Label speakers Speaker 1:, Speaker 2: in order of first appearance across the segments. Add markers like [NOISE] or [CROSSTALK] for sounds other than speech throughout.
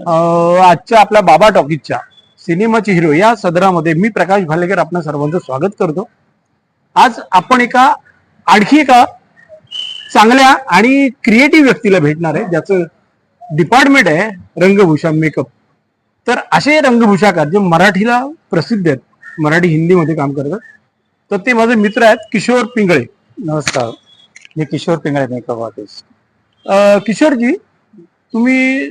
Speaker 1: आजच्या आपल्या बाबा टॉकीजच्या सिनेमाची हिरो या सदरामध्ये मी प्रकाश भालेकर आपणा सर्वांचं स्वागत करतो. आज आपण एका आणखी एका चांगल्या आणि क्रिएटिव्ह व्यक्तीला भेटणार आहे ज्याचं डिपार्टमेंट आहे रंगभूषा मेकअप तर असे रंगभूषाकार जे मराठीला प्रसिद्ध आहेत मराठी हिंदीमध्ये काम करतात तर ते माझे मित्र आहेत किशोर पिंगळे.
Speaker 2: नमस्कार. मी किशोर पिंगळे मेकअप आर्टिस्ट
Speaker 1: किशोरजी तुम्ही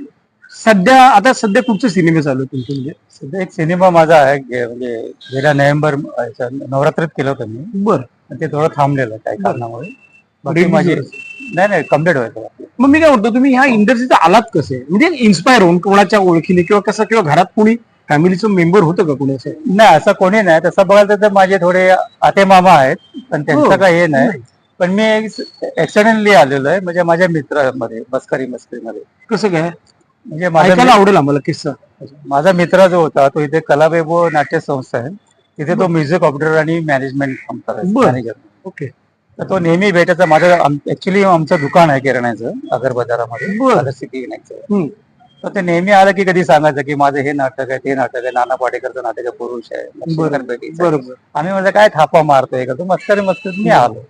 Speaker 1: सध्या आता सध्या कुठचे सिनेमे चालू आहेत तुमचे? म्हणजे
Speaker 2: सध्या एक सिनेमा माझा आहे गे- म्हणजे गेल्या नोव्हेंबर नवरात्रीत केलं होतं मी.
Speaker 1: बरं.
Speaker 2: पण ते थोडं थांबलेलं आहे काही कारणामुळे. बाकी
Speaker 1: Release
Speaker 2: माझी. नाही नाही कंप्लीट व्हायचं बाकी.
Speaker 1: मग मी काय म्हणतो तुम्ही ह्या इंडस्ट्रीचा आलात कसे? म्हणजे इन्स्पायर होऊन कोणाच्या ओळखीने किंवा कसं किंवा घरात कोणी फॅमिलीचं मेंबर होतं का कोणी असं?
Speaker 2: नाही असं कोणी नाही. तसं बघायला तर माझे थोडे आते मामा आहेत पण
Speaker 1: हो.
Speaker 2: त्यांचं काही हे नाही. पण मी एक्सिडेंटली आलेलो आहे. म्हणजे माझ्या मित्रामध्ये मस्करी मस्करीमध्ये
Speaker 1: कसं काय?
Speaker 2: म्हणजे माझा
Speaker 1: ऐकायला आवडेल आम्हाला किस्सा.
Speaker 2: माझा मित्र जो होता तो इथे कलावैभव नाट्य संस्था आहे. तिथे तो म्युझिक ऑपरेटर आणि मॅनेजमेंट काम करायचा.
Speaker 1: ओके.
Speaker 2: तर तो नेहमी भेटायचा. माझं ऍक्च्युली आमचं दुकान आहे किराण्याचं अगर बाजारामध्ये. सिटी. तर ते नेहमी आलं की कधी सांगायचं की माझं हे नाटक आहे ते नाटक आहे. नाना पाटेकरचं नाटक आहे पुरुष आहे.
Speaker 1: बरोबर.
Speaker 2: आम्ही म्हणजे काय थापा मारतोय का तो? मस्करी मस्करीत मी आलो.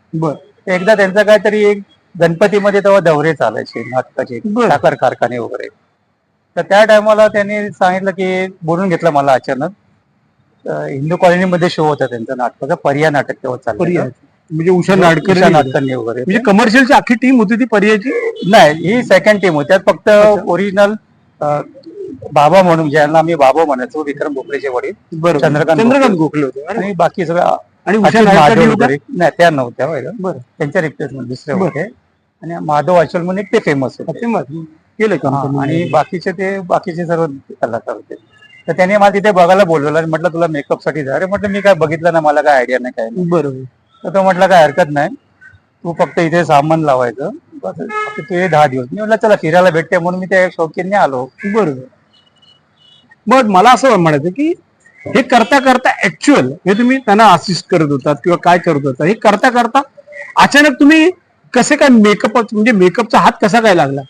Speaker 2: एकदा त्यांचं काहीतरी एक गणपतीमध्ये तेव्हा दौरे चालायचे नाटकाचे. साखर कारखाने वगैरे. तर त्या टायमाला त्यांनी सांगितलं की बोलून घेतलं मला अचानक. हिंदू कॉलनीमध्ये शो होता त्यांचा नाटकाचा पर्या नाटक तेव्हा चाललं
Speaker 1: पर्याय म्हणजे उषा नाडकर
Speaker 2: उषा नाटकांनी वगैरे.
Speaker 1: म्हणजे कमर्शियलची अख्खी टीम होती ती पर्यायची
Speaker 2: नाही ही सेकंड टीम होती. त्यात फक्त ओरिजिनल बाबा म्हणून ज्यांना आम्ही बाबा म्हणायचो विक्रम भोपळेचे वडील
Speaker 1: बरोबर.
Speaker 2: चंद्रकांत
Speaker 1: चंद्रकांत गोखले होते.
Speaker 2: आणि बाकी सगळं
Speaker 1: आणि उषा?
Speaker 2: वगैरे. नाही त्या नव्हत्या बरं. त्यांच्या रिप्लेसमेंट दुसरे. होते. आणि माधव अचल म्हणून ते फेमस होते.
Speaker 1: मग केलं का
Speaker 2: हा, आणि बाकीचे ते बाकीचे सर्व कलाकार होते. तर त्याने मला तिथे बघायला बोलवलं आणि म्हटलं तुला मेकअपसाठी जा. अरे म्हटलं मी काय बघितलं ना मला काय आयडिया नाही काय
Speaker 1: बरोबर.
Speaker 2: तर तो म्हटलं काय हरकत नाही. तू फक्त इथे सामान लावायचं. तू दहा दिवस. मी म्हटलं चला फिरायला भेटते. म्हणून मी त्या शौकीने आलो.
Speaker 1: बरोबर. मग मला असं म्हणायचं की हे करता करता ऍक्च्युअल हे तुम्ही त्यांना असिस्ट करत होतात किंवा काय करत होता हे करता करता अचानक तुम्ही कसे काय मेकअप म्हणजे मेकअपचा हात कसा काय लागला?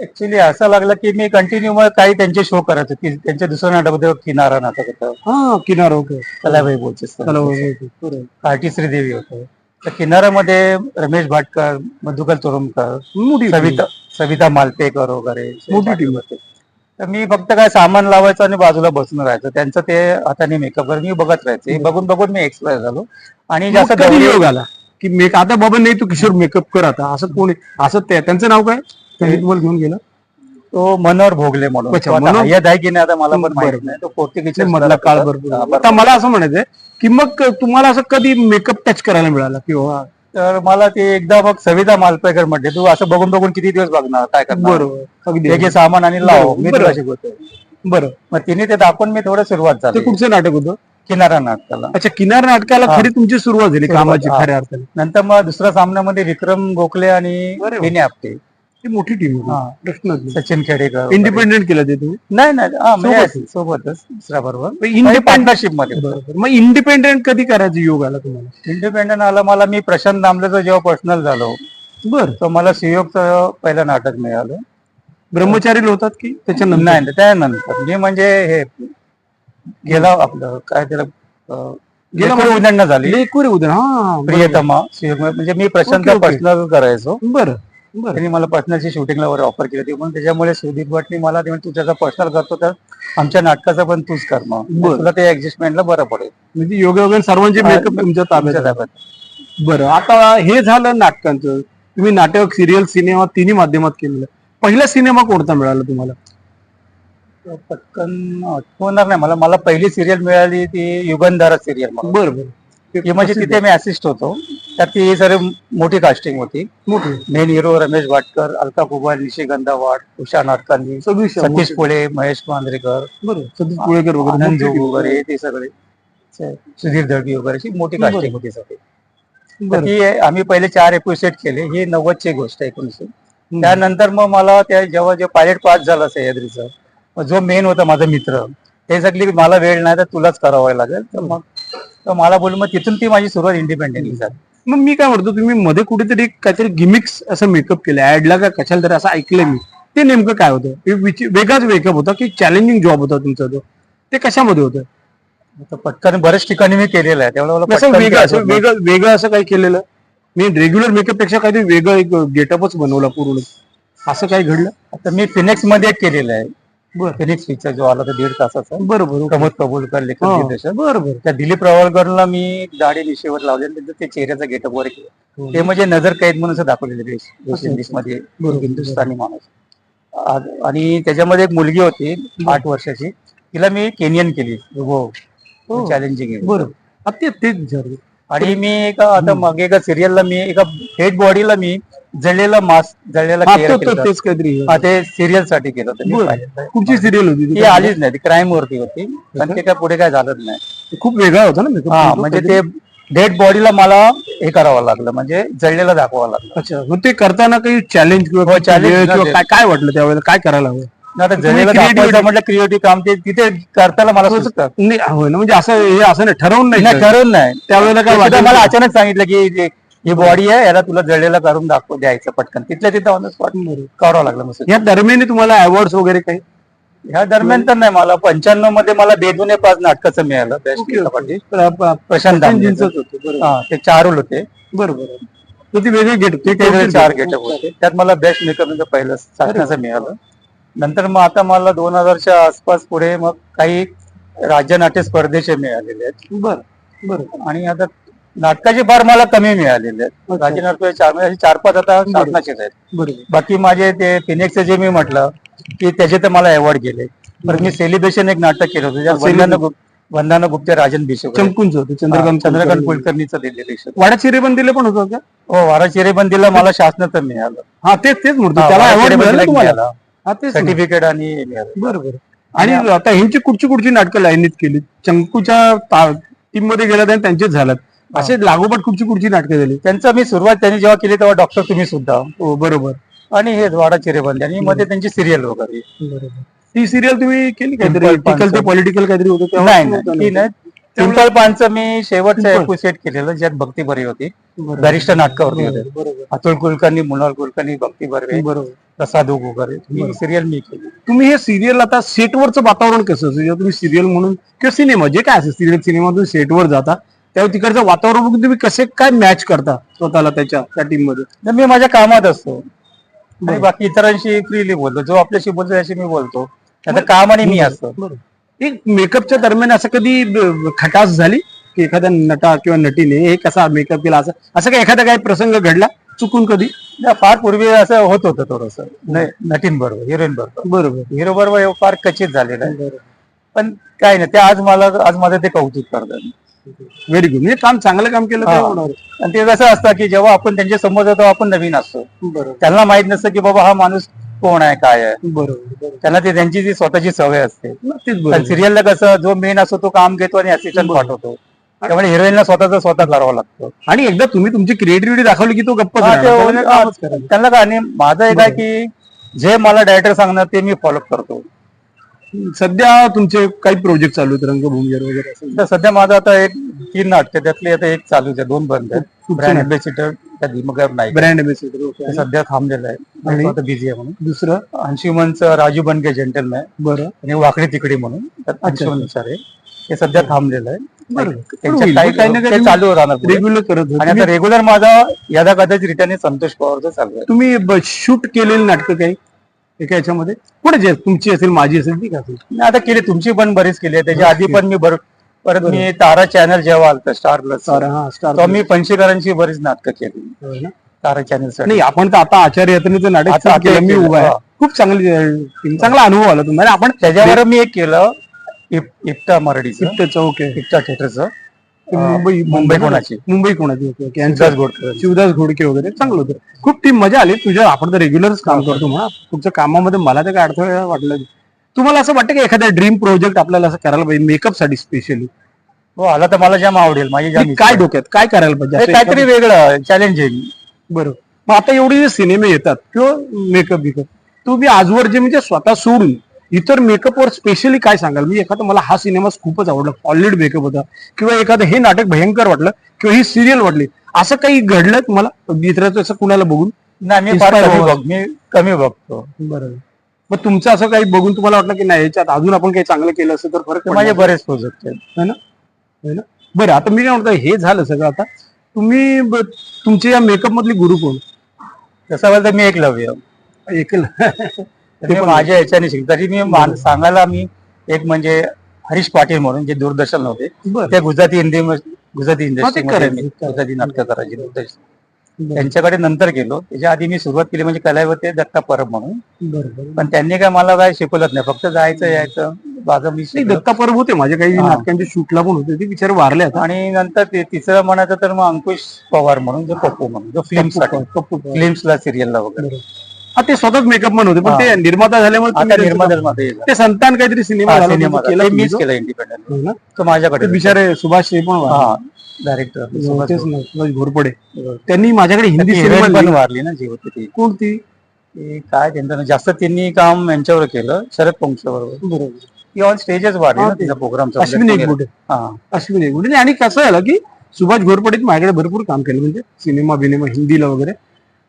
Speaker 2: ऍक्च्युली असं लागलं की मी कंटिन्यू मग काही त्यांचे शो करायचो की त्यांच्या दुसरं नाटक होतं किनारा नाटक होतं.
Speaker 1: हा किनार ओके
Speaker 2: कलाबाई बोलचे. कार्टी श्रीदेवी होतं. तर किनारामध्ये रमेश भाटकर मधुकर चोरमकर
Speaker 1: मोठी
Speaker 2: सविता सविता मालपेकर वगैरे.
Speaker 1: मोठी टीम
Speaker 2: होते तर मी फक्त काय सामान लावायचं आणि बाजूला बसून राहायचं. त्यांचं ते हाताने मेकअप कर मी बघत राहायचे. बघून बघून मी एक्सपायर झालो. आणि जास्त
Speaker 1: की मेक आता बाबा नाही तू किशोर मेकअप कर आता. असं कोणी असं त्यांचं नाव काय? तुम्हाला घेऊन गेलं.
Speaker 2: तो मनोहर भोगले म्हणून.
Speaker 1: अच्छा,
Speaker 2: तो आता
Speaker 1: मनोहर-
Speaker 2: आहे की नाही आता मला पण माहीत. नाही. तो पोर्तुगीजच्या
Speaker 1: मधला काळ भरपूर. आता मला असं म्हणायचंय की मग तुम्हाला असं कधी मेकअप टच करायला मिळाला किंवा
Speaker 2: तर मला ते एकदा मग सविता मालपेकर म्हटले तू असं बघून बघून किती दिवस बघणार? काय करणार?
Speaker 1: बरोबर. अगदी
Speaker 2: ते घे सामान आणि लाव.
Speaker 1: बरोबर.
Speaker 2: मी तुला शिकवतोय
Speaker 1: बरं
Speaker 2: मग तिने ते दाखवून मी थोडं सुरुवात
Speaker 1: ते
Speaker 2: झाली
Speaker 1: कुठचं नाटक होतं?
Speaker 2: किनारा नाटकाला.
Speaker 1: अच्छा किनार नाटकाला
Speaker 2: हा.
Speaker 1: खरी तुमची सुरुवात झाली
Speaker 2: सुरुवात,
Speaker 1: कामाची
Speaker 2: हा.
Speaker 1: खऱ्या अर्थाने.
Speaker 2: नंतर मग दुसऱ्या सामन्यामध्ये विक्रम गोखले आणि
Speaker 1: अरे वा.
Speaker 2: विनय आपटे.
Speaker 1: ती मोठी टीम
Speaker 2: हा.
Speaker 1: होती
Speaker 2: सचिन खेडेकर
Speaker 1: इंडिपेंडेंट केलं ते तुम्ही?
Speaker 2: नाही नाही. हा, म्हणजे
Speaker 1: सोबतच.
Speaker 2: सोबतच दुसऱ्या बरोबर
Speaker 1: इंडिपेंडेंट
Speaker 2: पार्टनरशिपमध्ये.
Speaker 1: बरोबर. मग इंडिपेंडेंट कधी करायचं योग आला तुम्हाला?
Speaker 2: इंडिपेंडंट आला मला मी प्रशांत दामलेचं जेव्हा पर्सनल झालो
Speaker 1: बर.
Speaker 2: तर मला सुयोगचं पहिलं नाटक मिळालं.
Speaker 1: ब्रह्मचारी होतात की त्याच्यानंतर?
Speaker 2: नाही नाही, त्यानंतर. मी म्हणजे हे गेला आपलं काय त्याला अं,
Speaker 1: गेला
Speaker 2: लेकरं उदंड झाली.
Speaker 1: लेकुरे उद्या हा.
Speaker 2: प्रियतमा सुयोग म्हणजे मी प्रशांत
Speaker 1: ओके, ओके.
Speaker 2: पर्सनल करायचो.
Speaker 1: बरं.
Speaker 2: त्यांनी मला पर्सनलची शूटिंगला वगैरे ऑफर केली होती. म्हणून त्याच्यामुळे सुदीप भटनी मला ते तू त्याचा पर्सनल करतो तर आमच्या नाटकाचं पण तूच कर मग. तुला ते ऍडजस्टमेंटला बरं पडेल.
Speaker 1: म्हणजे योगायोगाने सर्वांचे
Speaker 2: हा,
Speaker 1: मेकअप तुमच्या ताब्यात.
Speaker 2: ताब्यात.
Speaker 1: बरं आता हे झालं नाटकांचं. तुम्ही नाटक सिरियल सिनेमा तिन्ही माध्यमात केलेलं. पहिला सिनेमा कोणता मिळाला तुम्हाला?
Speaker 2: पटकन आठवणार नाही मला. मला पहिली सिरियल मिळाली ती युगंधारा सिरियल म्हणून.
Speaker 1: बरं बरं.
Speaker 2: ती म्हणजे तिथे मी असिस्ट होतो. त्यात ती सर्व मोठी कास्टिंग होती.
Speaker 1: मोठी.
Speaker 2: मेन हिरो रमेश भाटकर अलका कुबाल निशिगंधा वाट उषा नाटकांनी
Speaker 1: सव्वीस
Speaker 2: सतीश पुळे महेश मांजरेकर
Speaker 1: बरं सतीश पुळेकर वगैरे
Speaker 2: आनंद जोग. वगैरे ते सगळे. स- सुधीर दळवी वगैरे अशी मोठी
Speaker 1: बरं.
Speaker 2: कास्टिंग होती सगळी. तर
Speaker 1: बरं.
Speaker 2: ती आम्ही पहिले चार एपिसोड केले. ही नव्वदची गोष्ट आहे एकोणीसशे
Speaker 1: हम्म.
Speaker 2: त्यानंतर मग मला त्या जेव्हा जे पायलट पास झाला सह्याद्रीचा मग जो मेन होता माझा मित्र ते सांगले की मला वेळ नाही तर तुलाच करावं लागेल. तर मग तर मला बोलून मग तिथून ती माझी सुरुवात इंडिपेंडेंटली झाली.
Speaker 1: मग मी काय म्हणतो तुम्ही मध्ये कुठेतरी काहीतरी गिमिक्स असं मेकअप केलं ऍडला का कशाला तरी असं ऐकलंय मी. ते नेमकं काय होतं? वेगळाच मेकअप होता की चॅलेंजिंग जॉब होता तुमचा तो? ते कशामध्ये होतं?
Speaker 2: पटकन बऱ्याच ठिकाणी मी केलेलं आहे. त्यामुळे.
Speaker 1: वेगळं वेगळं असं काही केलेलं? मी रेग्युलर मेकअपपेक्षा काहीतरी वेगळं एक गेटअपच बनवला पूर्ण. असं काही घडलं?
Speaker 2: आता मी फिनिक्समध्ये एक केलेलं आहे. पिक्चर जो आला तो दीड तासाचा.
Speaker 1: बरोबर
Speaker 2: प्रमोद कबूलकर लेखक
Speaker 1: हा. बरोबर
Speaker 2: त्या दिलीप रावळकरला मी दाढी निशेवर लावले ते चेहऱ्याचा गेटअप वर केलं ते म्हणजे नजर कैद म्हणून दाखवलेलं
Speaker 1: अच्छा. इंडिजमध्ये.
Speaker 2: हिंदुस्थानी माणूस. आणि त्याच्यामध्ये एक मुलगी होती आठ वर्षाची. तिला मी केनियन केली.
Speaker 1: हो. हो.
Speaker 2: चॅलेंजिंग
Speaker 1: बरोबर आता ते तेच विचारलं
Speaker 2: आणि मी एका आता मागे एका सिरियलला मी एका डेड बॉडीला मी जळलेला मास्क जळलेला
Speaker 1: हा, तो-
Speaker 2: हा, सिरियलसाठी केलं होतं.
Speaker 1: कुठची सिरियल होती ती?
Speaker 2: आलीच नाही ती क्राईम वरती होती. पण ते काय पुढे काय झालंच नाही.
Speaker 1: खूप वेगळा होता ना
Speaker 2: हा म्हणजे. ते डेड बॉडीला मला हे करावं लागलं म्हणजे जळलेलं दाखवावं लागलं.
Speaker 1: अच्छा ते करताना काही चॅलेंज किंवा
Speaker 2: हो,
Speaker 1: किंवा
Speaker 2: ते.
Speaker 1: काय काय वाटलं त्यावेळेला? काय करायला हवं?
Speaker 2: आता दाखवायचं म्हटलं क्रिएटिव्ह काम ते तिथे करताना मला सुचतं.
Speaker 1: नाही होय ना म्हणजे असं हे असं नाही ठरवून नाही
Speaker 2: नाही. ठरवून नाही.
Speaker 1: त्यावेळेला काय
Speaker 2: ते
Speaker 1: वाटलं
Speaker 2: मला? अचानक सांगितलं की जे- ही बॉडी आहे याला तुला जळलेलं करून दाखव द्यायचं पटकन. तिथल्या तिथं ऑन स्पॉट
Speaker 1: बरोबर.
Speaker 2: करावं लागलं मग
Speaker 1: या दरम्यान तुम्हाला अवॉर्ड वगैरे काही?
Speaker 2: ह्या दरम्यान तर नाही मला पंच्याण्णवमध्ये मला बेदुने पाच नाटकाचं मिळालं बेस्ट
Speaker 1: आप-
Speaker 2: प्रशांत दामलेचं.
Speaker 1: होतं बरोबर.
Speaker 2: हा ते चार होते.
Speaker 1: बरोबर. तर ती वेगळी गेट
Speaker 2: ते वेगळे चार गेटअप होते. त्यात मला बेस्ट मेकअप पहिलं शासनाचं मिळालं. नंतर मग आता मला दोन हजारच्या आसपास पुढे मग काही राज्य नाट्य स्पर्धेचे मिळालेले आहेत.
Speaker 1: बरं बरं.
Speaker 2: आणि आता नाटकाचे फार मला कमी मिळालेले आहेत.
Speaker 1: अच्छा.
Speaker 2: राज्य नाटक चार म्हणजे चार पाच आता शासनाचेच आहेत.
Speaker 1: बरोबर
Speaker 2: बाकी माझे ते फिनिक्सचे जे मी म्हटलं की त्याचे तर मला अवॉर्ड गेले. पण मी सेलिब्रेशन एक नाटक केलं होतं ज्यात वंदना गुप्त वंदना गुप्ते राजन बिशोक
Speaker 1: चमकूंच होतं चंद्रकांत
Speaker 2: चंद्रकांत कुलकर्णीचं दिलेलं आहे.
Speaker 1: वाडा चिरेबंदीला पण होतं का?
Speaker 2: हो वारा चिरेबंदीला मला शासनाचं मिळालं.
Speaker 1: हा तेच तेच म्हणतो.
Speaker 2: हा,
Speaker 1: त्याला
Speaker 2: वारा
Speaker 1: अवॉर्ड मिळाला
Speaker 2: चिरेबंदीला
Speaker 1: तुम्हाला?
Speaker 2: मिळालं.
Speaker 1: हा तेच ना.
Speaker 2: सर्टिफिकेट आणि
Speaker 1: बरोबर. आणि आता ह्यांची कुठची कुठची नाटकं लाईनीत केली चंकूच्या टीममध्ये गेला आणि त्यांचेच झाल्यात असे लागोपाठ कुठची कुठची नाटकं झाली?
Speaker 2: त्यांचं मी सुरुवात त्यांनी जेव्हा केली तेव्हा डॉक्टर तुम्ही सुद्धा.
Speaker 1: हो बरोबर.
Speaker 2: आणि हे वाडा चिरेबंदी आणि मध्ये त्यांची सिरियल वगैरे.
Speaker 1: बरोबर. ती सिरियल तुम्ही केली काहीतरी? टिकल ते. पॉलिटिकल काहीतरी होतं तेव्हा?
Speaker 2: नाही नाही? ती नाही. पानचं मी शेवटचं. एपिसोड केलेलं ज्यात भक्ती बरी होती.
Speaker 1: बरोबर.
Speaker 2: बॅरिस्टर नाटकावरती होते.
Speaker 1: बरोबर. बरोबर.
Speaker 2: अतुल कुलकर्णी मृणाल कुलकर्णी भक्ती बर्वे
Speaker 1: बरोबर.
Speaker 2: प्रसाद वगैरे ही. सिरियल मी केली.
Speaker 1: तुम्ही हे सिरियल आता सेटवरचं वातावरण कसं असतं? जेव्हा तुम्ही सिरियल म्हणून किंवा सिनेमा जे काय असेल सिरियल सिनेमातून सेटवर जाता तेव्हा तिकडचं वातावरण बघून तुम्ही कसे काय मॅच करता स्वतःला त्याच्या त्या टीममध्ये
Speaker 2: तर मी माझ्या कामात असतो. आणि. बाकी इतरांशी फ्रीली बोलतो. जो आपल्याशी बोलतो त्याशी मी बोलतो. आता काम आणि मी असतो.
Speaker 1: बरोबर एक मेकअपच्या दरम्यान असं कधी खटास झाली? की एखाद्या नटा किंवा नटीने हे कसा मेकअप केला? असं असं काय एखादा काही प्रसंग घडला चुकून कधी?
Speaker 2: फार पूर्वी असं होत होतं थोडस. नटीन बरोबर हिरोईन बरोबर.
Speaker 1: बरोबर.
Speaker 2: हिरो बरोबर फार कचित झालेलं आहे. पण काय नाही ते आज मला आज माझं ते कौतुक करतात.
Speaker 1: व्हेरी गुड म्हणजे काम चांगलं काम केलं.
Speaker 2: आणि ते कसं असतं की जेव्हा आपण त्यांच्यासमोर जातो आपण नवीन असतो. त्यांना माहीत नसतं की बाबा हा माणूस कोण आहे काय आहे?
Speaker 1: बरोबर बरोबर.
Speaker 2: त्यांना ते त्यांची जी स्वतःची सवय असते.
Speaker 1: नक्कीच
Speaker 2: पण
Speaker 1: बरोबर.
Speaker 2: सिरियलला कसं जो मेन असतो तो काम घेतो आणि असिस्टंट पाठवतो. त्यामुळे हिरोईनला स्वतःच स्वतः करावं लागतं.
Speaker 1: आणि एकदा तुम्ही तुमची क्रिएटिव्हिटी दाखवली की तो गप्पा
Speaker 2: हा, ते त्यांना काय आणि माझं एक आहे की जे मला डायरेक्टर सांगणार ते मी फॉलो करतो.
Speaker 1: सध्या तुमचे काही प्रोजेक्ट चालू आहेत रंगभूमीवर वगैरे असं?
Speaker 2: तर सध्या माझं आता एक तीन नाटक त्यातले आता एक चालूच आहे दोन बंद आहेत. ब्रँड
Speaker 1: नाटक?
Speaker 2: अँबॅसिडर त्या दिमगर नाईक
Speaker 1: ब्रँड अँबॅसिडर
Speaker 2: ते सध्या थांबलेलं
Speaker 1: आणि?
Speaker 2: आहे आता बिझी आहे म्हणून.
Speaker 1: दुसरं?
Speaker 2: अंशुमनचं राजू बनके जेंटलमॅन
Speaker 1: बरं.
Speaker 2: आणि वाकडी तिकडी म्हणून. त्यात अंशुमन विचार आहे. ते सध्या थांबलेलं आहे.
Speaker 1: बरं.
Speaker 2: त्यांच्या
Speaker 1: होईल.
Speaker 2: काही
Speaker 1: काही ना काही
Speaker 2: ते चालू राहणार पुढे.
Speaker 1: रेग्युलर करत होते.
Speaker 2: आणि आता रेग्युलर माझा यदा कदाचित रिटर्न संतोष पवारचं चालू आहे.
Speaker 1: तुम्ही शूट केलेली नाटकं काही? एका याच्यामध्ये? कोणाची आहेत? तुमची असेल माझी असेल ती असेल
Speaker 2: नाही, आता केली तुमची पण बरीच केली आहे. त्याच्या आधी पण मी बर परत मी तारा चॅनल जेव्हा आलतं स्टार प्लस
Speaker 1: स्टार हा स्टार
Speaker 2: तेव्हा मी पंचेकरांची बरीच नाटकं केली. तारा चॅनल
Speaker 1: नाही आपण तर आता आचार्य यात्रेचं नाटक
Speaker 2: आता
Speaker 1: सुरू केलं
Speaker 2: ते
Speaker 1: मी उभा आहे.
Speaker 2: हा.
Speaker 1: खूप चांगली अं, चांगला अनुभव आला तुम्हाला. आपण
Speaker 2: त्याच्यावर मी एक केलं इप- इप्टा मराठीचं.
Speaker 1: त्याचं ओके
Speaker 2: इप्टा थिएटरचं
Speaker 1: मुंबई
Speaker 2: मुंबई कोणाची?
Speaker 1: मुंबई कोणाची? Okay okay.
Speaker 2: शिवदास
Speaker 1: यांचं
Speaker 2: गोडकर
Speaker 1: शिवदास घोडके वगैरे. चांगलं होतं. खूप टीम मजा आली. तुझ्या आपण तर रेग्युलरच काम करतो म्हणा. तुमच्या कामामध्ये मला तर काय अडथळा वाटलं. तुम्हाला असं वाटतं की एखादा ड्रीम प्रोजेक्ट आपल्याला असं करायला पाहिजे मेकअपसाठी स्पेशली
Speaker 2: हो आला तर मला जाम आवडेल माझी जाम
Speaker 1: काय. डोक्यात? काय करायला पाहिजे?
Speaker 2: काहीतरी वेगळं चॅलेंजिंग
Speaker 1: बरोबर मग आता एवढे जे सिनेमे येतात किंवा मेकअप बिकअप तुम्ही आजवर जे म्हणजे स्वतः सोडून इतर मेकअपवर स्पेशली काय सांगाल? मी एखादा मला हा सिनेमा खूपच आवडला. सॉलिड मेकअप होता. किंवा एखादं हे नाटक भयंकर वाटलं किंवा ही सिरियल वाटली. असं काही घडलं तुम्हाला? इतराचं असं कुणाला बघून?
Speaker 2: नाही मी फार कमी
Speaker 1: व्हावं.
Speaker 2: बघ मी कमी बघतो.
Speaker 1: बरोबर मग तुमचं असं काही बघून तुम्हाला वाटलं की नाही याच्यात अजून आपण काही चांगलं केलं असं तर फरक
Speaker 2: माझे
Speaker 1: पडला.
Speaker 2: बरेच प्रोजेक्ट आहेत.
Speaker 1: बरं आता मी काय म्हणतो हे झालं सगळं आता. तुम्ही ब- तुमचे या मेकअप मधली गुरु कोण?
Speaker 2: तसं बोलतं तर मी एक लव्य
Speaker 1: एकल. [LAUGHS]
Speaker 2: तर मी माझ्या याच्याने शिक तरी मी मान- सांगायला मी एक म्हणजे हरीश पाटील म्हणून जे दूरदर्शन होते
Speaker 1: बरं.
Speaker 2: ते गुजराती हिंदी गुजराती इंडस्ट्री
Speaker 1: करायचे.
Speaker 2: गुजराती नाटकं करायची दूरदर्शन. त्यांच्याकडे नंतर गेलो. त्याच्या आधी मी सुरुवात केली म्हणजे कलावते दत्ता परब म्हणून.
Speaker 1: बरोबर
Speaker 2: पण त्यांनी काय मला काय शिकवलंच नाही. फक्त जायचं यायचं. माझं मी
Speaker 1: नाही
Speaker 2: शिकलो.
Speaker 1: दत्ता परब होते. माझे काही
Speaker 2: हा.
Speaker 1: नाटकांचे शूटला पण होते. ते बिचारे वारले आता.
Speaker 2: आणि नंतर ते तिसरं म्हणायचं तर मग अंकुश पवार म्हणून जो पप्पू म्हणून जो फिल्म
Speaker 1: कप्पू पवार.
Speaker 2: फिल्म्सला सिरियलला वगैरे.
Speaker 1: ते स्वतःच मेकअप म्हणत होते पण. ते निर्माता झाल्यामुळे
Speaker 2: आता
Speaker 1: तुम्ही त्यांचं-
Speaker 2: निर्मादलमध्ये
Speaker 1: ते संतान काहीतरी सिनेमा झाला होता,
Speaker 2: सिनेमा
Speaker 1: केला
Speaker 2: ते मीच केलं इंडिपेंडंट
Speaker 1: हो ना?
Speaker 2: तो माझ्याकडे
Speaker 1: बिचारे सुभाष हे पण वारले.
Speaker 2: हा डायरेक्टर
Speaker 1: हो, तेच ना, सुभाष घोरपडे त्यांनी माझ्याकडे हिंदी सिनेमा
Speaker 2: पण
Speaker 1: लिहिला.
Speaker 2: वारली ना जी होती ती.
Speaker 1: कोणती
Speaker 2: ती? काय त्यांचं नाव? जास्त त्यांनी काम यांच्यावर केलं शरद पंक्च्या बरोबर.
Speaker 1: बरोबर.
Speaker 2: ती ऑन स्टेजच वाढली
Speaker 1: हा,
Speaker 2: ना
Speaker 1: ते.
Speaker 2: तिचा प्रोग्राम
Speaker 1: अश्विनी एकबोटे. अश्विनी एकबोटे. आणि कसं झालं की सुभाष घोरपडेत माझ्याकडे भरपूर काम केलं म्हणजे सिनेमा बिनेमा हिंदीला वगैरे.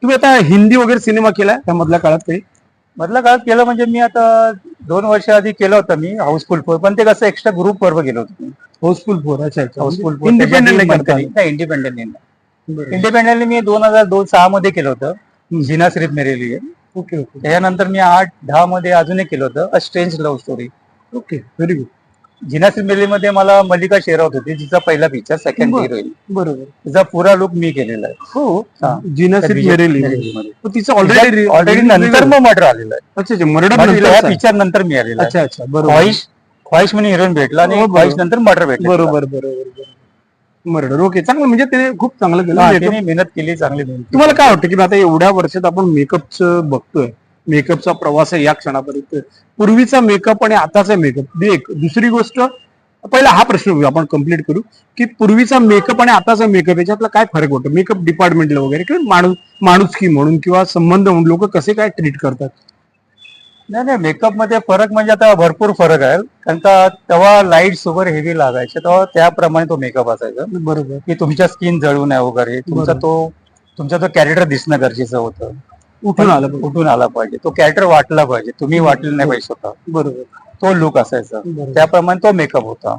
Speaker 1: तुम्ही आता हिंदी वगैरे सिनेमा केलाय त्या मधल्या काळात काही?
Speaker 2: मधल्या काळात केलं म्हणजे मी आता दोन वर्ष आधी केलं होतं मी हाऊसफुल फोर पण ते कसं एक्स्ट्रा ग्रुप वर गेलो होतो
Speaker 1: हाऊसफुल फोर अच्छा
Speaker 2: हाऊसफुल
Speaker 1: इंडिपेंडेंट करता
Speaker 2: इंडिपेंडेंटली
Speaker 1: बरोबर.
Speaker 2: इंडिपेंडेंटली मी दोन हजार दोन सहा मध्ये केलं होतं. जिना सिरीफ मेरे लिए.
Speaker 1: Okay okay.
Speaker 2: त्याच्यानंतर मी आठ दहा मध्ये अजून एक केलं होतं a strange love story
Speaker 1: okay very good
Speaker 2: Jeena Sirf Mere मध्ये मला मल्लिका शेरावत होती जिचा पहिला पिक्चर सेकंड
Speaker 1: बरं.
Speaker 2: हिरोईन
Speaker 1: बरोबर
Speaker 2: तिचा पुरा लुक मी केलेला आहे
Speaker 1: हो
Speaker 2: हा.
Speaker 1: जिना सिर्फ मेरे लिए
Speaker 2: मध्ये.
Speaker 1: पण तिचं ऑलरेडी
Speaker 2: ऑलरेडी नंतर मग मर्डर आलेलं आहे
Speaker 1: अच्छा अच्छा मर्डर
Speaker 2: म्हणजे पिक्चर नंतर मी आलेला आहे
Speaker 1: अच्छा अच्छा बरोबर
Speaker 2: ख्वाहिश ख्वाहिश म्हणून हिरोईन भेटला आणि
Speaker 1: हो, बरोबर.
Speaker 2: ख्वाहिश नंतर मर्डर भेटला
Speaker 1: बरोबर बरोबर मर्डर ओके चांगलं म्हणजे त्याने खूप चांगलं केलं
Speaker 2: हा,
Speaker 1: Makeup-
Speaker 2: तिने मेहनत केली चांगली मेहनत केली.
Speaker 1: तुम्हाला काय वाटतं की आता एवढ्या वर्षात आपण मेकअपचं बघतोय मेकअपचा प्रवास आहे या क्षणापर्यंत. पूर्वीचा मेकअप आणि आताचा मेकअप. एक दुसरी गोष्ट पहिला हा प्रश्न आपण कंप्लीट करू की पूर्वीचा मेकअप आणि आताचा मेकअप याच्यातला काय फरक वाटतो मेकअप डिपार्टमेंटला वगैरे किंवा माणूस माणुसकी म्हणून किंवा संबंध म्हणून लोक कसे काय ट्रीट करतात?
Speaker 2: नाही नाही मेकअपमध्ये फरक म्हणजे आता भरपूर फरक आहे. कारण का तेव्हा लाईट्स वगैरे हेवी लागायचे तेव्हा त्याप्रमाणे तो मेकअप असायचा.
Speaker 1: बरोबर.
Speaker 2: की तुमच्या स्किन जळू नये वगैरे तुमचा. तो तुमचा तो कॅरेक्टर दिसणं गरजेचं होतं.
Speaker 1: उठून आलं पाहिजे.
Speaker 2: उठून आला पाहिजे. तो कॅरेक्टर वाटला पाहिजे. तुम्ही वाटले नाही पाहिजे स्वतः.
Speaker 1: बरोबर.
Speaker 2: तो लुक असायचा. त्याप्रमाणे तो मेकअप होता.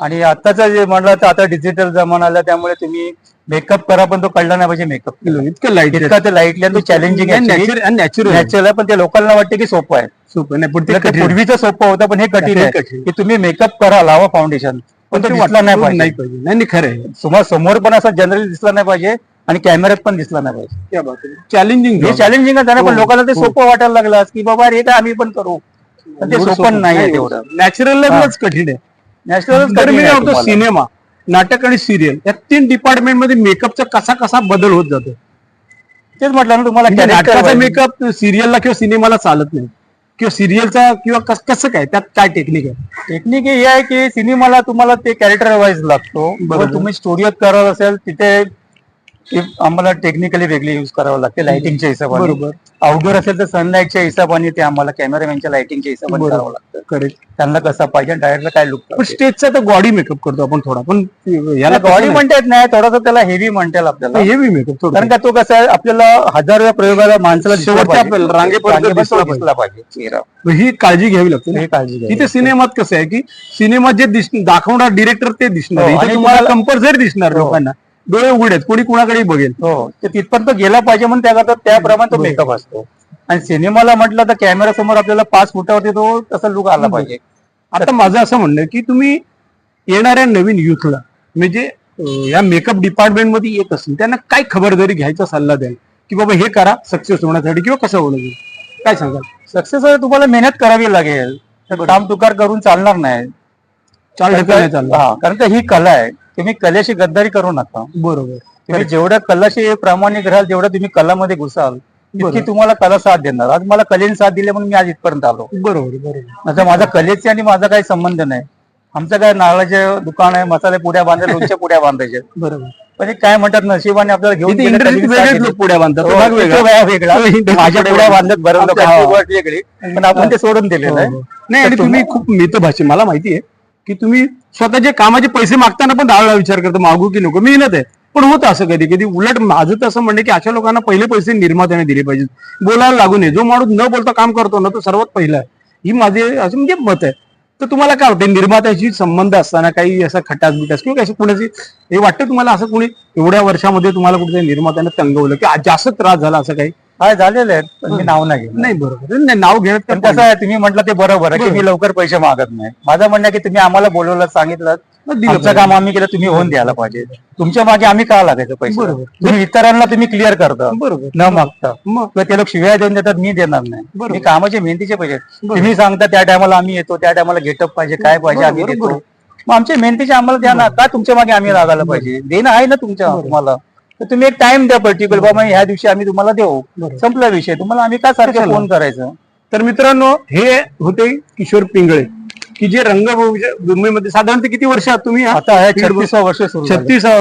Speaker 2: आणि आताचा जे म्हणलं तर आता डिजिटल जमाना आला त्यामुळे तुम्ही मेकअप करा पण तो कळला नाही पाहिजे मेकअप
Speaker 1: इतकं लाइट
Speaker 2: इतका ते लाईटली आणि तो चॅलेंजिंग
Speaker 1: नॅचरल
Speaker 2: नॅचरल आहे पण ते लोकांना वाटते की सोपं आहे.
Speaker 1: सोपं नाही आहे.
Speaker 2: पूर्वीचं सोपं होतं पण हे कठीण आहे. की तुम्ही मेकअप करा लावा फाउंडेशन पण तो दिसला नाही पाहिजे.
Speaker 1: नाही खरं आहे.
Speaker 2: समोर समोर पण असा जनरली दिसला नाही पाहिजे. आणि कॅमेऱ्यात पण दिसला नाही पाहिजे.
Speaker 1: चॅलेंजिंग
Speaker 2: हे. चॅलेंजिंग आहे पण
Speaker 1: हो,
Speaker 2: लोकांना ते
Speaker 1: हो.
Speaker 2: सोपं वाटायला लागलं की बाबा अरे काय आम्ही पण करू. पण ते सोपं नाही आहे तेवढं.
Speaker 1: नॅचरल लेवलच कठीण आहे.
Speaker 2: नॅशनल
Speaker 1: तर मी काय म्हणतो सिनेमा नाटक आणि सिरियल या तीन डिपार्टमेंटमध्ये मेकअपचा कसा कसा बदल होत जातो.
Speaker 2: तेच म्हटलं ना तुम्हाला
Speaker 1: म्हणजे नाटकाचा. मेकअप सिरियलला किंवा सिनेमाला चालत नाही. किंवा सिरियलचा किंवा कस- कसं काय त्यात काय टेक्निक आहे?
Speaker 2: टेक्निक हे आहे की सिनेमाला तुम्हाला ते कॅरेक्टर वाईज लागतो. पण तुम्ही स्टुडिओत करत असेल तिथे ते आम्हाला टेक्निकली वेगळी युज करावं लागते लाइटिंगच्या हिशोबाने.
Speaker 1: बरोबर.
Speaker 2: आउटडोर असेल तर सनलाईटच्या हिशोबाने ते आम्हाला कॅमेरामॅनच्या लाइटिंगच्या हिशोबाने. करावं लागतं.
Speaker 1: करेक्ट
Speaker 2: त्यांना कसं पाहिजे डायरेक्टला काय लुक
Speaker 1: पण स्टेजचा तर बॉडी मेकअप करतो आपण थोडा पण याला
Speaker 2: बॉडी म्हणता येत नाही? थोडासा त्याला हेवी म्हणता येईल आपल्याला
Speaker 1: हेवी मेकअप
Speaker 2: कारण का तो कसं आहे आपल्याला हजारो प्रयोगाला माणसाला
Speaker 1: शेवटच्या रांगेपर्यंत दिसला
Speaker 2: पाहिजे. चेहरा
Speaker 1: ही काळजी घ्यावी लागते.
Speaker 2: हे काळजी.
Speaker 1: इथे सिनेमात कसं आहे की सिनेमात जे दाखवणार डिरेक्टर ते दिसणार
Speaker 2: हो,
Speaker 1: तुम्हाला- कंपल्सरी दिसणार
Speaker 2: हो.
Speaker 1: लोकांना. डोळे उघडे आहेत. कोणी कुणाकडे बघेल.
Speaker 2: हो. ते तिथपर्यंत गेला पाहिजे म्हणून त्याकरता त्याप्रमाणे तो. मेकअप असतो. आणि सिनेमाला म्हटलं तर कॅमेरा समोर आपल्याला पाच फुटावरती तो तसा लुक आला पाहिजे.
Speaker 1: आता माझं असं म्हणणं की तुम्ही येणाऱ्या नवीन युथला म्हणजे या मेकअप डिपार्टमेंटमध्ये येत असेल त्यांना काय खबरदारी घ्यायचा सल्ला द्याल? की बाबा हे करा सक्सेस होण्यासाठी किंवा कसं होणं जाईल काय सांगाल?
Speaker 2: सक्सेस तुम्हाला मेहनत करावी लागेल. तर काम तुकार करून चालणार नाही.
Speaker 1: चाल
Speaker 2: कारण ही कला आहे. तुम्ही कलेशी गद्दारी करू नका.
Speaker 1: बरोबर.
Speaker 2: तुम्ही जेवढ्या कलाशी प्रामाणिक राहाल तेवढ्या तुम्ही कलामध्ये घुसाल. तितकी. तुम्हाला कला साथ देणार. आज मला कलेने साथ दिली म्हणून मी आज इथपर्यंत आलो.
Speaker 1: बरोबर बरोबर.
Speaker 2: आता माझा कलेचे आणि माझा काही संबंध नाही. आमचं काय नारळाचे दुकान आहे मसाले पुड्या बांधायचे लोणच्या पुड्या बांधायचे.
Speaker 1: बरोबर.
Speaker 2: पण काय म्हणतात नशिबाने आपल्याला घेऊन
Speaker 1: पुढ्या बांधतात
Speaker 2: हो,
Speaker 1: वेगळा.
Speaker 2: माझ्या पुड्या. बांधत बरं वेगळी पण आपण ते सोडून दिलेलं आहे.
Speaker 1: हो, हो. नाही आणि तुम्ही खूप मितभाषी मला माहिती आहे की तुम्ही स्वतःचे कामाचे पैसे मागताना पण दहा वेळा विचार करतो मागू की नको? मेहनत आहे. पण होतं असं कधी कधी उलट माझं तर असं म्हणणं की अशा लोकांना पहिले पैसे निर्मात्याने दिले पाहिजेत. बोलायला लागू नये. जो माणूस न बोलता काम करतो ना तो सर्वात पहिला आहे. ही माझे असं म्हणजे मत आहे. तर तुम्हाला काय वाटतं निर्मात्याशी संबंध असताना काही असा खटास बिटास किंवा काही कुणाची हे वाटतं तुम्हाला असं कोणी एवढ्या वर्षामध्ये तुम्हाला कुठे निर्मात्याने तंगवलं की जास्त त्रास झाला असं काही?
Speaker 2: हा झालेले आहेत पण मी नाव नाही घेणार.
Speaker 1: नाही बरोबर. नाही नाव घेण्यात
Speaker 2: पण कसं आहे तुम्ही म्हटलं ते बरोबर आहे की मी लवकर पैसे मागत नाही. माझं म्हणणं आहे की तुम्ही आम्हाला बोलवलं सांगितलं.
Speaker 1: दिलं
Speaker 2: आमचं काम आम्ही केलं तुम्ही होऊन द्यायला पाहिजे. तुमच्या मागे आम्ही का लागायचं पैसे?
Speaker 1: बरोबर.
Speaker 2: तुम्ही इतरांना तुम्ही क्लिअर करता
Speaker 1: बरोबर.
Speaker 2: न मागता.
Speaker 1: मग?
Speaker 2: किंवा ते लोक शिव्या देऊन देतात मी देणार नाही.
Speaker 1: बरोबर.
Speaker 2: मी कामाचे मेहनतीचे पैसे. तुम्ही सांगता त्या टायमाला आम्ही येतो त्या टायमाला गेटअप पाहिजे काय पाहिजे आम्ही
Speaker 1: बरोबर,
Speaker 2: देतो.
Speaker 1: बरोबर.
Speaker 2: मग आमचे मेहनतीचे आम्हाला द्या ना. का तुमच्या मागे आम्ही लागायला पाहिजे? देणं आहे ना तुमच्या तुम्हाला. तर तुम्ही एक टाइम द्या पर्टिक्युलर बाबा ह्या दिवशी आम्ही तुम्हाला देऊ. संपला विषय. तुम्हाला आम्ही का सारखं? फोन करायचं?
Speaker 1: तर मित्रांनो हे होते किशोर पिंगळे की जे रंगभूमीमध्ये साधारण ते किती वर्ष आहात तुम्ही
Speaker 2: आता छत्तीस वर्ष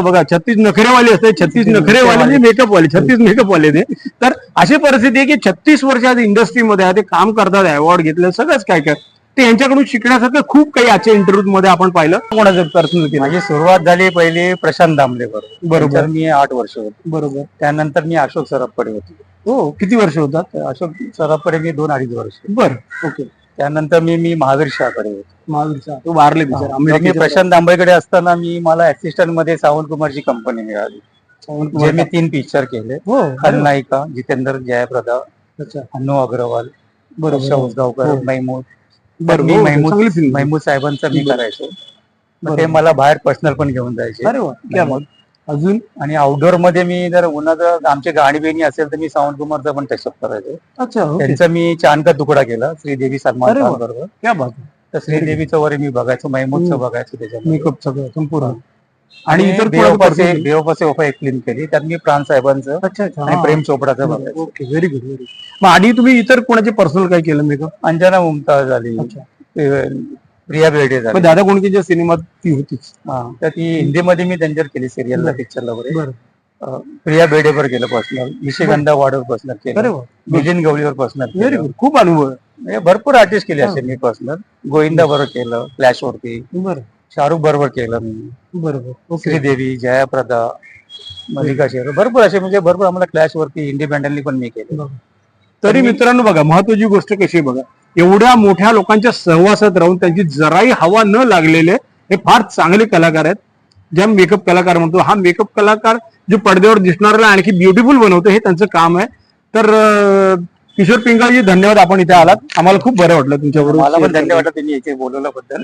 Speaker 1: बघा छत्तीस नखरेवाले असते छत्तीस नखरेवाले म्हणजे मेकअप वाले छत्तीस मेकअप वाले ते तर अशी परिस्थिती आहे की छत्तीस वर्ष आज इंडस्ट्रीमध्ये ते काम करतात अवॉर्ड घेतलं सगळंच काय काय ते यांच्याकडून शिकण्यासारखं खूप काही आजच्या इंटरव्ह्यू मध्ये आपण पाहिलं. कोणाचं पर्सनल
Speaker 2: माझी सुरुवात झाली पहिली प्रशांत दामले बरोबर.
Speaker 1: बरोबर.
Speaker 2: मी आठ वर्ष होतो.
Speaker 1: बरोबर.
Speaker 2: त्यानंतर मी अशोक सराफकडे होतो.
Speaker 1: हो किती वर्ष होतात?
Speaker 2: तर अशोक सराफकडे मी दोन अडीच वर्ष.
Speaker 1: बर. ओके.
Speaker 2: त्यानंतर मी मी महावीर शाहकडे होतो.
Speaker 1: महावीरचा तो वारले
Speaker 2: मी प्रशांत दांबळेकडे असताना मी मला असिस्टंटमध्ये सावंत कुमारची कंपनी मिळाली. जे. मी तीन पिक्चर केले.
Speaker 1: हो.
Speaker 2: खलनायिका जितेंद्र जयप्रदा
Speaker 1: अच्छा.
Speaker 2: अनु अग्रवाल
Speaker 1: बरोबर.
Speaker 2: हर्षा उसगावकर
Speaker 1: हो.
Speaker 2: महमूद मी
Speaker 1: हो,
Speaker 2: महमूद. महमूद साहेबांचं मी. करायचो मग. ते मला बाहेर पर्सनल पण घेऊन जायचे
Speaker 1: अरे बात. अजून
Speaker 2: आणि आउटडोरमध्ये मी जर उन्हाचं आमचे गाणी बिणी असेल तर मी सावंत कुमारचा पण टचअप करायचो
Speaker 1: अच्छा
Speaker 2: त्यांचा मी चांद का तुकडा केला श्रीदेवी सलमान बरोबर तर श्रीदेवीचं वरे मी बघायचो महमूदचं. बघायचो त्याच्यात
Speaker 1: मेकअप सगळं संपूर्ण
Speaker 2: आणि
Speaker 1: आणि इतर कोणाचं
Speaker 2: बेवफाचे ओफा एक फिल्म केली. त्यात मी प्राण साहेबांचं
Speaker 1: अच्छा अच्छा.
Speaker 2: आणि
Speaker 1: हा.
Speaker 2: प्रेम चोपडाचं बघायचो.
Speaker 1: ओके व्हेरी गुड व्हेरी मग आधी तुम्ही इतर कोणाचे पर्सनल काय केलं मेकअप?
Speaker 2: अंजना मुमताज झाली.
Speaker 1: अच्छा.
Speaker 2: ते प्रिया बेर्डे झाली.
Speaker 1: मग दादा कोणकीच्या सिनेमात ती होतीच?
Speaker 2: हा, तर ती हिंदीमध्ये मी त्यांच्यावर केली सिरियलला पिक्चरला वगैरे.
Speaker 1: बरं.
Speaker 2: अं, प्रिया बेडेवर केलं पर्सनल निशिगंधा वाडवर पर्सनल
Speaker 1: अरे
Speaker 2: केलं.
Speaker 1: वा.
Speaker 2: मिलिंद गवळीवर पर्सनल
Speaker 1: व्हेरी
Speaker 2: केलं.
Speaker 1: गुड खूप अनुभव. आहे
Speaker 2: म्हणजे भरपूर आर्टिस्ट केले असे मी पर्सनल गोविंदा बरोबर केलं फ्लॅश वरती.
Speaker 1: बरं.
Speaker 2: शाहरुख बरोबर केलं. मी
Speaker 1: बरोबर. ओके.
Speaker 2: श्रीदेवी जयाप्रदा मल्लिका शेर भरपूर असे म्हणजे भरपूर आम्हाला क्लॅश वरती इंडिपेंडेंटली पण मी केले.
Speaker 1: तरी मित्रांनो बघा महत्वाची गोष्ट कशी आहे बघा एवढ्या मोठ्या लोकांच्या सहवासात राहून त्यांची जराही हवा न लागलेले हे फार चांगले कलाकार आहेत. ज्या मेकअप कलाकार म्हणतो हा मेकअप कलाकार जो पडद्यावर दिसणाऱ्याला आणखी ब्युटिफुल बनवतो हे त्यांचं काम आहे. तर अं, किशोर पिंगाळजी धन्यवाद आपण इथे आलात. आम्हाला खूप बरं वाटलं तुमच्याबरोबर
Speaker 2: मला पण
Speaker 1: share
Speaker 2: धन्यवाद इथे बोलवल्याबद्दल.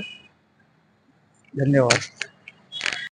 Speaker 2: धन्यवाद.